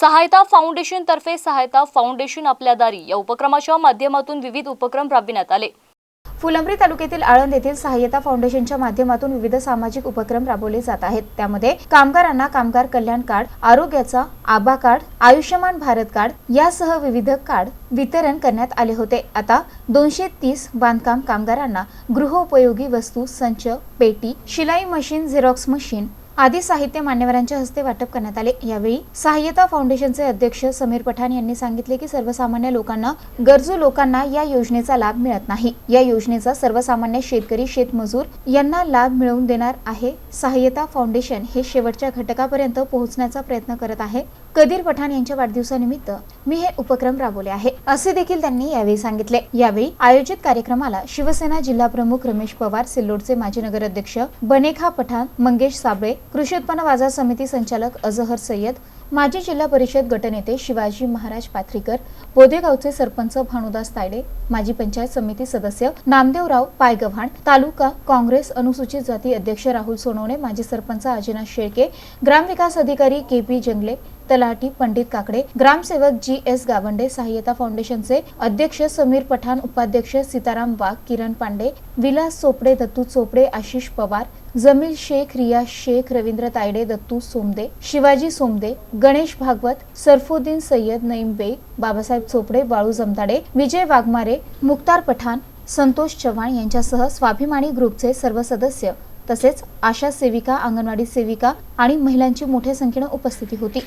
सहायता फाउंडेशन तर्फे सहायता फाउंडेशन आपल्या दारी या उपक्रमाच्या माध्यमातून विविध उपक्रम राबविण्यात आले. फुलंब्री तालुक्यातील आळंद येथील सहाय्यता फाउंडेशनच्या माध्यमातून विविध सामाजिक उपक्रम राबवले जात आहेत. त्यामध्ये कामगारांना कामगार कल्याण कार्ड आरोग्याचा ABHA card Ayushman Bharat card यासह विविध कार्ड वितरण करण्यात आले होते. आता दोनशे तीस बांधकाम कामगारांना गृहोपयोगी वस्तू संच पेटी शिलाई मशीन झेरॉक्स मशीन आदी साहित्य मान्यवरांच्या हस्ते वाटप करण्यात आले. यावेळी सहाय्यता फाउंडेशनचे अध्यक्ष समीर पठाण यांनी सांगितले की सर्वसामान्य लोकांना गरजू लोकांना या योजनेचा लाभ मिळत नाही. या योजनेचा सर्वसामान्य शेतकरी शेतमजूर यांना लाभ मिळवून देणार आहे. सहाय्यता फाउंडेशन हे शेवटच्या घटकापर्यंत पोहोचण्याचा प्रयत्न करत आहे. कदीर पठाण यांच्या वाढदिवसानिमित्त मी हे उपक्रम राबवले आहे असे देखील त्यांनी यावेळी सांगितले. यावेळी आयोजित कार्यक्रमाला शिवसेना जिल्हा प्रमुख रमेश पवार सिल्लोडचे माजी नगराध्यक्ष बनेखा पठाण मंगेश साबळे कृषी उत्पन्न बाजार समिती संचालक अजहर सय्यद माजी जिल्हा परिषद गटनेते शिवाजी महाराज पाथरीकर बोदेगावचे सरपंच भानुदास तायडे माजी पंचायत समिती सदस्य नामदेवराव पायगव्हाण तालुका काँग्रेस अनुसूचित जाती अध्यक्ष राहुल सोनवणे माजी सरपंच आजीनाथ शेळके ग्रामविकास अधिकारी के पी जंगले तलाठी पंडित काकडे ग्रामसेवक जी एस गावंडे सहाय्यता फाउंडेशनचे अध्यक्ष समीर पठाण उपाध्यक्ष सीताराम वाघ किरण पांडे विलास चोपडे दत्तू चोपडे आशिष पवार जमील शेख रिया शेख रवींद्र तायडे दत्तू सोमदे शिवाजी सोमदे गणेश भागवत सरफुद्दीन सय्यद नईम बेग बाबासाहेब चोपडे बाळू जमताडे विजय वाघमारे मुक्तार पठाण संतोष चव्हाण यांच्यासह स्वाभिमानी ग्रुपचे सर्व सदस्य तसेच आशा सेविका अंगणवाडी सेविका आणि महिलांची मोठ्या संख्येनं उपस्थिती होती.